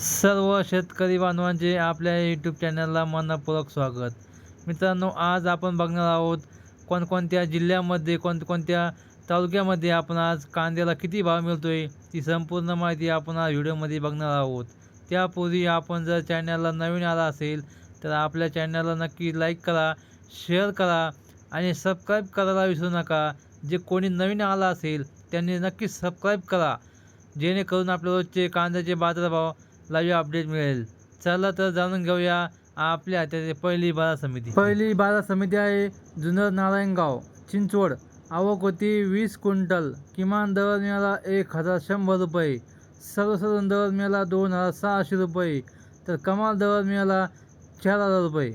सर्व शेतकरी बांधवांचे आपल्या यूट्यूब चॅनलला मनपूर्वक स्वागत. मित्रांनो आज आपण बघणार आहोत कोणकोणत्या जिल्ह्यामध्ये कोणकोणत्या तालुक्यामध्ये आपण आज कांद्याला किती भाव मिळतो आहे ती संपूर्ण माहिती आपण आज व्हिडिओमध्ये बघणार आहोत. त्यापूर्वी आपण जर चॅनलला नवीन आला असेल तर आपल्या चॅनलला नक्की लाईक करा शेअर करा आणि सबस्क्राईब करायला विसरू नका. जे कोणी नवीन आला असेल त्यांनी नक्की सबस्क्राईब करा. जेणेकरून आपल्या रोजचे कांद्याचे बाजारभाव लाईव्ह अपडेट मिळेल. चला तर जाणून घेऊया आपल्या हाताची पहिली बाजार समिती. पहिली बाजार समिती आहे जुन्नर नारायणगाव चिंचवड. आवक होती वीस क्विंटल. किमान दर मिळाला एक हजार शंभर रुपये. सर्वसाधारण दर मिळाला दोन हजार सहाशे रुपये. तर कमाल दर मिळाला चार हजार रुपये.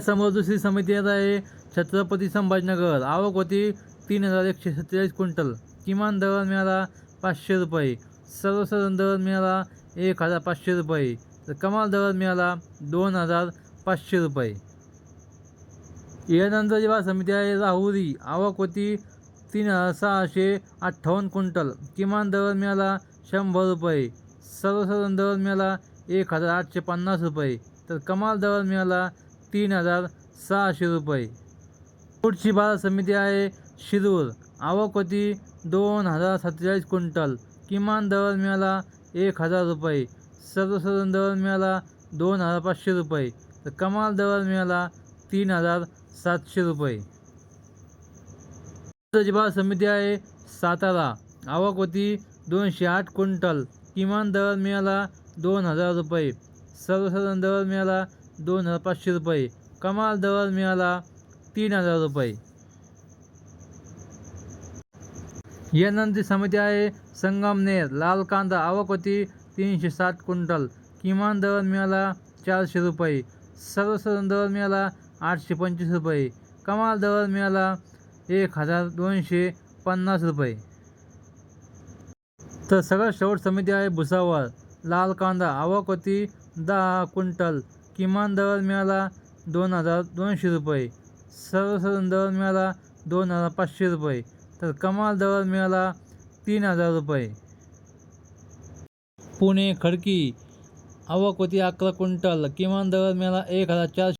समोर दुसरी समिती येत आहे छत्रपती संभाजीनगर. आवक होती तीन हजार एकशे सत्तेचाळीस क्विंटल. किमान दर मिळाला पाचशे रुपये. सर्वसाधारण दर मिळाला एक हजार पाचशे रुपये. तर कमाल दर मिळाला दोन हजार पाचशे रुपये. यानंतर जेव्हा समिती आहे राहुरी. आवक होती तीन हजार सहाशे अठ्ठावन्न क्विंटल. किमान दर मिळाला शंभर रुपये. सर्वसाधारण दर मिळाला एक हजार आठशे पन्नास रुपये. तर कमाल दर मिळाला तीन हजार सहाशे रुपये. पुढची बाजार समिती आहे शिरूर. आवक होती दोन हजार सत्तेचाळीस क्विंटल. किमान दर मिळाला एक हजार रुपये. सर्वसाधारण दर मिळाला दोन हजार पाचशे रुपये. तर कमाल दर मिळाला तीन हजार सातशे रुपये. पुढची बाजार समिती आहे सातारा. आवक होती दोनशे आठ क्विंटल. किमान दर मिळाला दोन हजार रुपये. सर्वसाधारण दर मिळाला दोन हजार पाचशे रुपये. कमाल दर मिळाला तीन हजार रुपये. येनंदी समिती आहे संगमनेर लाल कांदा आवक होती तीनशे साठ क्विंटल. किमान दर मिळाला चारशे रुपये. सर्वसाधारण दर मिळाला आठशे पंचवीस रुपये. कमाल दर मिळाला एक हजार दोनशे पन्नास रुपये. तर सगळ्यात शेवट समिती आहे भुसावळ. लाल कांदा आवक होती दहा क्विंटल. किमान दर मिळाला दोन हजार दोनशे रुपये. सर्वसाधारण दर मिळाला दोन हजार पाचशे रुपये. तर कमाल दर मिळाला तीन हजार रुपये. पुणे खडकी आवक होती अकरा क्विंटल. किमान दर मिळाला एक हजार चारशे